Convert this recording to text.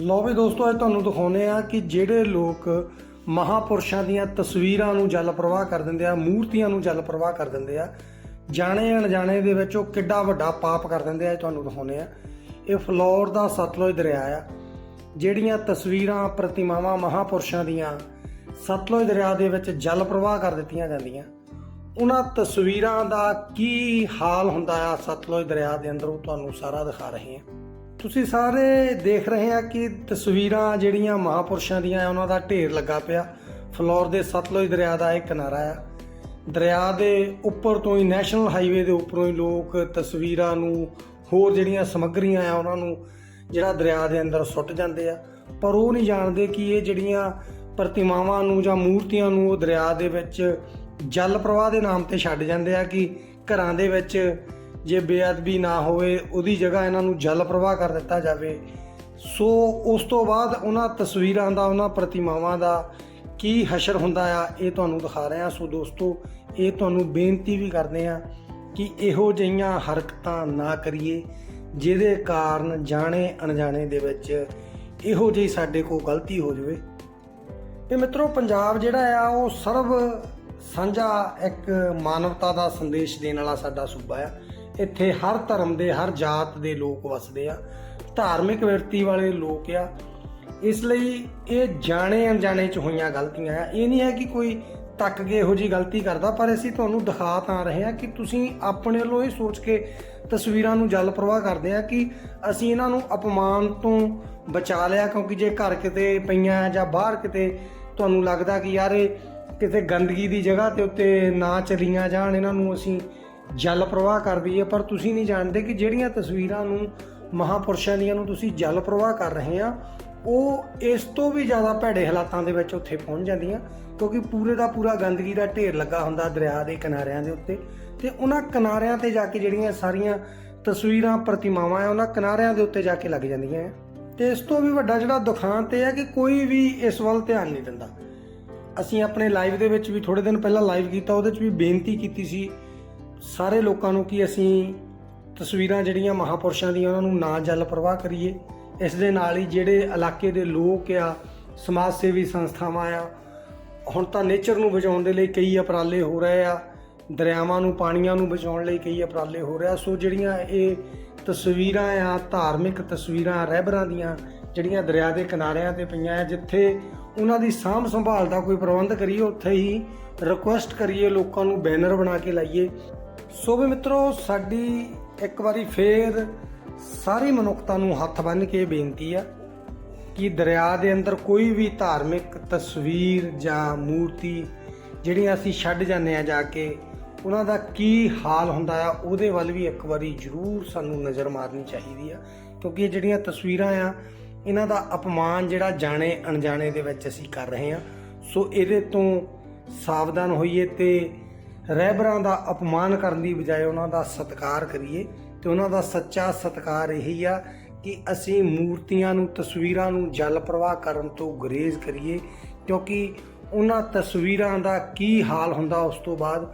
ਲੋ ਵੀ ਦੋਸਤੋ, ਅੱਜ ਤੁਹਾਨੂੰ ਦਿਖਾਉਨੇ ਆ ਕਿ ਜਿਹੜੇ ਲੋਕ ਮਹਾਪੁਰਸ਼ਾਂ ਦੀਆਂ ਤਸਵੀਰਾਂ ਨੂੰ ਜਲ ਪ੍ਰਵਾਹ ਕਰ ਦਿੰਦੇ ਆ, ਮੂਰਤੀਆਂ ਨੂੰ ਜਲ ਪ੍ਰਵਾਹ ਕਰ ਦਿੰਦੇ ਆ, ਜਾਣੇ ਅਣਜਾਣੇ ਦੇ ਵਿੱਚ ਉਹ ਕਿੱਡਾ ਵੱਡਾ ਪਾਪ ਕਰ ਦਿੰਦੇ ਆ, ਇਹ ਤੁਹਾਨੂੰ ਦਿਖਾਉਨੇ ਆ। ਇਹ ਫਲੋਰ ਦਾ ਸਤਲੁਜ ਦਰਿਆ ਆ, ਜਿਹੜੀਆਂ ਤਸਵੀਰਾਂ ਪ੍ਰਤਿਮਾਵਾਂ ਮਹਾਪੁਰਸ਼ਾਂ ਦੀਆਂ ਸਤਲੁਜ ਦਰਿਆ ਦੇ ਵਿੱਚ ਜਲ ਪ੍ਰਵਾਹ ਕਰ ਦਿੱਤੀਆਂ ਜਾਂਦੀਆਂ। ਉਹਨਾਂ ਤਸਵੀਰਾਂ ਦਾ ਕੀ ਹਾਲ ਹੁੰਦਾ ਆ ਸਤਲੁਜ ਦਰਿਆ ਦੇ ਅੰਦਰ ਉਹ ਤੁਹਾਨੂੰ ਸਾਰਾ ਦਿਖਾ ਰਹੇ ਹਾਂ। ਤੁਸੀਂ ਸਾਰੇ ਦੇਖ ਰਹੇ ਆ ਕਿ ਤਸਵੀਰਾਂ ਜਿਹੜੀਆਂ ਮਹਾਪੁਰਸ਼ਾਂ ਦੀਆਂ ਆ, ਉਹਨਾਂ ਦਾ ਢੇਰ ਲੱਗਾ ਪਿਆ। ਫਲੋਰ ਦੇ ਸਤਲੁਜ ਦਰਿਆ ਦਾ ਇਹ ਕਿਨਾਰਾ ਆ। ਦਰਿਆ ਦੇ ਉੱਪਰ ਤੋਂ ਹੀ, ਨੈਸ਼ਨਲ ਹਾਈਵੇ ਦੇ ਉੱਪਰੋਂ ਹੀ ਲੋਕ ਤਸਵੀਰਾਂ ਨੂੰ, ਹੋਰ ਜਿਹੜੀਆਂ ਸਮੱਗਰੀਆਂ ਆ, ਉਹਨਾਂ ਨੂੰ ਜਿਹੜਾ ਦਰਿਆ ਦੇ ਅੰਦਰ ਸੁੱਟ ਜਾਂਦੇ ਆ। ਪਰ ਉਹ ਨਹੀਂ ਜਾਣਦੇ ਕਿ ਇਹ ਜਿਹੜੀਆਂ ਪ੍ਰਤਿਮਾਵਾਂ ਨੂੰ ਜਾਂ ਮੂਰਤੀਆਂ ਨੂੰ ਉਹ ਦਰਿਆ ਦੇ ਵਿੱਚ ਜਲ ਪ੍ਰਵਾਹ ਦੇ ਨਾਮ ਤੇ ਛੱਡ ਜਾਂਦੇ ਆ ਕਿ ਘਰਾਂ ਦੇ ਵਿੱਚ ਜੇ ਬੇਅਦਬੀ ਨਾ ਹੋਵੇ, ਉਹਦੀ ਜਗ੍ਹਾ ਇਹਨਾਂ ਨੂੰ ਜਲ ਪ੍ਰਵਾਹ ਕਰ ਦਿੱਤਾ ਜਾਵੇ। ਸੋ ਉਸ ਤੋਂ ਬਾਅਦ ਉਹਨਾਂ ਤਸਵੀਰਾਂ ਦਾ, ਉਹਨਾਂ ਪ੍ਰਤਿਮਾਵਾਂ ਦਾ ਕੀ ਹਸ਼ਰ ਹੁੰਦਾ ਆ, ਇਹ ਤੁਹਾਨੂੰ ਦਿਖਾ ਰਹੇ ਆ ਸੋ ਦੋਸਤੋ, ਇਹ ਤੁਹਾਨੂੰ ਬੇਨਤੀ ਵੀ ਕਰਦੇ ਆ ਕਿ ਇਹੋ ਜਿਹੀਆਂ ਹਰਕਤਾਂ ਨਾ ਕਰੀਏ, ਜਿਹਦੇ ਕਾਰਨ ਜਾਣੇ ਅਣਜਾਣੇ ਦੇ ਵਿੱਚ ਇਹੋ ਜਿਹੀ ਸਾਡੇ ਕੋਲ ਗਲਤੀ ਹੋ ਜਾਵੇ। ਤੇ ਮਿੱਤਰੋ, ਪੰਜਾਬ ਜਿਹੜਾ ਆ, ਉਹ ਸਰਬ ਸਾਂਝਾ ਇੱਕ ਮਾਨਵਤਾ ਦਾ ਸੰਦੇਸ਼ ਦੇਣ ਵਾਲਾ ਸਾਡਾ ਸੂਬਾ ਆ। ਇੱਥੇ ਹਰ ਧਰਮ ਦੇ, ਹਰ ਜਾਤ ਦੇ ਲੋਕ ਵਸਦੇ ਆ, ਧਾਰਮਿਕ ਵਿਰਤੀ ਵਾਲੇ ਲੋਕ ਆ। ਇਸ ਲਈ ਇਹ ਜਾਣੇ ਅਣਜਾਣੇ ਚ ਹੋਈਆਂ ਗਲਤੀਆਂ ਆ। ਇਹ ਨਹੀਂ ਹੈ ਕਿ ਕੋਈ ਤੱਕ ਕੇ ਇਹੋ ਜੀ ਗਲਤੀ ਕਰਦਾ, ਪਰ ਅਸੀਂ ਤੁਹਾਨੂੰ ਦਿਖਾ ਤਾਂ ਰਹੇ ਹਾਂ ਕਿ ਤੁਸੀਂ ਆਪਣੇ ਵੱਲੋਂ ਇਹ ਸੋਚ ਕੇ ਤਸਵੀਰਾਂ ਨੂੰ ਜਲ ਪ੍ਰਵਾਹ ਕਰਦੇ ਆ ਕਿ ਅਸੀਂ ਇਹਨਾਂ ਨੂੰ ਅਪਮਾਨ ਤੋਂ ਬਚਾ ਲਿਆ, ਕਿਉਂਕਿ ਜੇ ਘਰ ਕਿਤੇ ਪਈਆਂ ਜਾਂ ਬਾਹਰ ਕਿਤੇ, ਤੁਹਾਨੂੰ ਲੱਗਦਾ ਕਿ ਯਾਰ ਇਹ ਕਿਤੇ ਗੰਦਗੀ ਦੀ ਜਗ੍ਹਾ ਤੇ ਉੱਤੇ ਨਾ ਚਲੀਆਂ ਜਾਣ, ਇਹਨਾਂ ਨੂੰ ਅਸੀਂ ਜਲ ਪ੍ਰਵਾਹ ਕਰਦੀ ਹੈ, ਪਰ ਤੁਸੀਂ ਨਹੀਂ ਜਾਣਦੇ ਕਿ ਜਿਹੜੀਆਂ ਤਸਵੀਰਾਂ ਨੂੰ ਮਹਾਪੁਰਸ਼ਾਂ ਦੀਆਂ ਨੂੰ ਤੁਸੀਂ ਜਲ ਪ੍ਰਵਾਹ ਕਰ ਰਹੇ ਆ, ਉਹ ਇਸ ਤੋਂ ਵੀ ਜ਼ਿਆਦਾ ਭੈੜੇ ਹਾਲਾਤਾਂ ਦੇ ਵਿੱਚ ਉੱਥੇ ਪਹੁੰਚ ਜਾਂਦੀਆਂ, ਕਿਉਂਕਿ ਪੂਰੇ ਦਾ ਪੂਰਾ ਗੰਦਗੀ ਦਾ ਢੇਰ ਲੱਗਾ ਹੁੰਦਾ ਦਰਿਆ ਦੇ ਕਿਨਾਰਿਆਂ ਦੇ ਉੱਤੇ। ਤੇ ਉਹਨਾਂ ਕਿਨਾਰਿਆਂ ਤੇ ਜਾ ਕੇ ਜਿਹੜੀਆਂ ਸਾਰੀਆਂ ਤਸਵੀਰਾਂ, ਪ੍ਰਤਿਮਾਵਾਂ ਆ, ਉਹਨਾਂ ਕਿਨਾਰਿਆਂ ਦੇ ਉੱਤੇ ਜਾ ਕੇ ਲੱਗ ਜਾਂਦੀਆਂ ਆ। ਤੇ ਇਸ ਤੋਂ ਵੀ ਵੱਡਾ ਜਿਹੜਾ ਦੁਖਾਂਤ ਇਹ ਹੈ ਕਿ ਕੋਈ ਵੀ ਇਸ ਵੱਲ ਧਿਆਨ ਨਹੀਂ ਦਿੰਦਾ। ਅਸੀਂ ਆਪਣੇ ਲਾਈਵ ਦੇ ਵਿੱਚ ਵੀ ਥੋੜੇ ਦਿਨ ਪਹਿਲਾਂ ਲਾਈਵ ਕੀਤਾ, ਉਹਦੇ ਵਿੱਚ ਵੀ ਬੇਨਤੀ ਕੀਤੀ ਸੀ ਸਾਰੇ ਲੋਕਾਂ ਨੂੰ ਕਿ ਅਸੀਂ ਤਸਵੀਰਾਂ ਜਿਹੜੀਆਂ ਮਹਾਪੁਰਸ਼ਾਂ ਦੀਆਂ ਉਹਨਾਂ ਨੂੰ ਨਾ ਜਲ ਪ੍ਰਵਾਹ ਕਰੀਏ। ਇਸ ਦੇ ਨਾਲ ਹੀ ਜਿਹੜੇ ਇਲਾਕੇ ਦੇ ਲੋਕ ਆ, ਸਮਾਜ ਸੇਵੀ ਸੰਸਥਾਵਾਂ ਆ, ਹੁਣ ਤਾਂ ਨੇਚਰ ਨੂੰ ਬਚਾਉਣ ਦੇ ਲਈ ਕਈ ਉਪਰਾਲੇ ਹੋ ਰਹੇ ਆ, ਦਰਿਆਵਾਂ ਨੂੰ, ਪਾਣੀਆਂ ਨੂੰ ਬਚਾਉਣ ਲਈ ਕਈ ਉਪਰਾਲੇ ਹੋ ਰਿਹਾ ਸੋ ਜਿਹੜੀਆਂ ਇਹ ਤਸਵੀਰਾਂ ਆ, ਧਾਰਮਿਕ ਤਸਵੀਰਾਂ, ਰਹਿਬਰਾਂ ਦੀਆਂ, ਜਿਹੜੀਆਂ ਦਰਿਆ ਦੇ ਕਿਨਾਰਿਆਂ ਤੇ ਪਈਆਂ ਆ, ਜਿੱਥੇ ਉਹਨਾਂ ਦੀ ਸਾਂਭ ਸੰਭਾਲ ਦਾ ਕੋਈ ਪ੍ਰਬੰਧ ਕਰੀਏ, ਉੱਥੇ ਹੀ ਰਿਕੁਐਸਟ ਕਰੀਏ, ਲੋਕਾਂ ਨੂੰ ਬੈਨਰ ਬਣਾ ਕੇ ਲਾਈਏ। ਸੋ ਵੀ ਮਿੱਤਰੋ, ਸਾਡੀ ਇੱਕ ਵਾਰੀ ਫੇਰ ਸਾਰੀ ਮਨੁੱਖਤਾ ਨੂੰ ਹੱਥ ਬੰਨ੍ਹ ਕੇ ਬੇਨਤੀ ਆ ਕਿ ਦਰਿਆ ਦੇ ਅੰਦਰ ਕੋਈ ਵੀ ਧਾਰਮਿਕ ਤਸਵੀਰ ਜਾਂ ਮੂਰਤੀ ਜਿਹੜੀਆਂ ਅਸੀਂ ਛੱਡ ਜਾਂਦੇ ਆ ਜਾ ਕੇ, ਉਹਨਾਂ ਦਾ ਕੀ ਹਾਲ ਹੁੰਦਾ ਆ, ਉਹਦੇ ਵੱਲ ਵੀ ਇੱਕ ਵਾਰੀ ਜ਼ਰੂਰ ਸਾਨੂੰ ਨਜ਼ਰ ਮਾਰਨੀ ਚਾਹੀਦੀ ਆ। ਕਿਉਂਕਿ ਇਹ ਜਿਹੜੀਆਂ ਤਸਵੀਰਾਂ ਆ, ਇਹਨਾਂ ਦਾ ਅਪਮਾਨ ਜਿਹੜਾ ਜਾਣੇ ਅਣਜਾਣੇ ਦੇ ਵਿੱਚ ਅਸੀਂ ਕਰ ਰਹੇ ਆ। ਸੋ ਇਹਦੇ ਤੋਂ ਸਾਵਧਾਨ ਹੋਈਏ ਤੇ ਰਹਿਬਰਾਂ ਦਾ ਅਪਮਾਨ ਕਰਨ ਦੀ ਬਜਾਏ ਉਹਨਾਂ ਦਾ ਸਤਿਕਾਰ ਕਰੀਏ ਤੇ ਉਹਨਾਂ ਦਾ ਸੱਚਾ ਸਤਿਕਾਰ ਇਹੀ ਆ ਕਿ ਅਸੀਂ ਮੂਰਤੀਆਂ ਨੂੰ, ਤਸਵੀਰਾਂ ਨੂੰ ਜਲ ਪ੍ਰਵਾਹ ਕਰਨ ਤੋਂ ਗੁਰੇਜ਼ ਕਰੀਏ ਕਿਉਂਕਿ ਉਹਨਾਂ ਤਸਵੀਰਾਂ ਦਾ ਕੀ ਹਾਲ ਹੁੰਦਾ ਉਸ ਤੋਂ ਬਾਅਦ